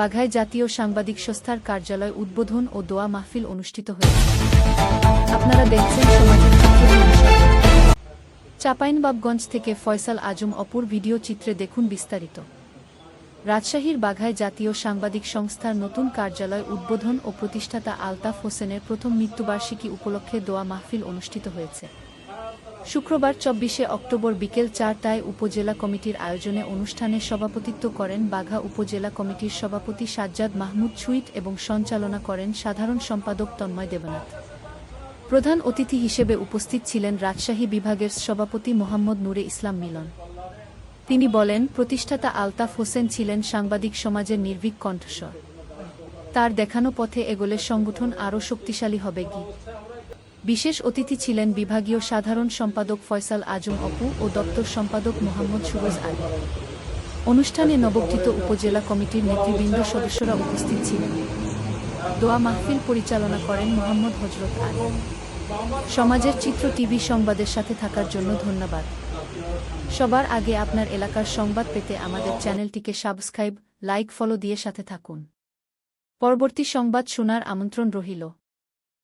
বাঘায় জাতীয় সাংবাদিক সংস্থার কার্যালয় উদ্বোধন ও দোয়া মাহফিল অনুষ্ঠিত হয়েছে। আপনারা দেখছেন চাঁপাইনবাবগঞ্জ থেকে ফয়সাল আজম অপুর ভিডিও চিত্রে দেখুন বিস্তারিত। রাজশাহীর বাঘায় জাতীয় সাংবাদিক সংস্থার নতুন কার্যালয় উদ্বোধন ও প্রতিষ্ঠাতা আলতাফ হোসেনের প্রথম মৃত্যুবার্ষিকী উপলক্ষে দোয়া মাহফিল অনুষ্ঠিত হয়েছে। শুক্রবার চব্বিশে অক্টোবর বিকেল চারটায় উপজেলা কমিটির আয়োজনে অনুষ্ঠানে সভাপতিত্ব করেন বাঘা উপজেলা কমিটির সভাপতি সাজ্জাদ মাহমুদ ছুইট এবং সঞ্চালনা করেন সাধারণ সম্পাদক তন্ময় দেবনাথ। প্রধান অতিথি হিসেবে উপস্থিত ছিলেন রাজশাহী বিভাগের সভাপতি মোহাম্মদ নূরে ইসলাম মিলন। তিনি বলেন, প্রতিষ্ঠাতা আলতাফ হোসেন ছিলেন সাংবাদিক সমাজের নির্ভীক কণ্ঠস্বর। তার দেখানো পথে এগোলে সংগঠন আরও শক্তিশালী হবে কি? বিশেষ অতিথি ছিলেন বিভাগীয় সাধারণ সম্পাদক ফয়সাল আজম অপু ও দপ্তর সম্পাদক মোহাম্মদ সুরজ আলী। অনুষ্ঠানে নবগঠিত উপজেলা কমিটির নেতৃবৃন্দ সদস্যরা উপস্থিত ছিলেন। দোয়া মাহফিল পরিচালনা করেন মোহাম্মদ হজরত আলী। সমাজের চিত্র টিভি সংবাদের সাথে থাকার জন্য ধন্যবাদ। সবার আগে আপনার এলাকার সংবাদ পেতে আমাদের চ্যানেলটিকে সাবস্ক্রাইব, লাইক, ফলো দিয়ে সাথে থাকুন। পরবর্তী সংবাদ শোনার আমন্ত্রণ রহিল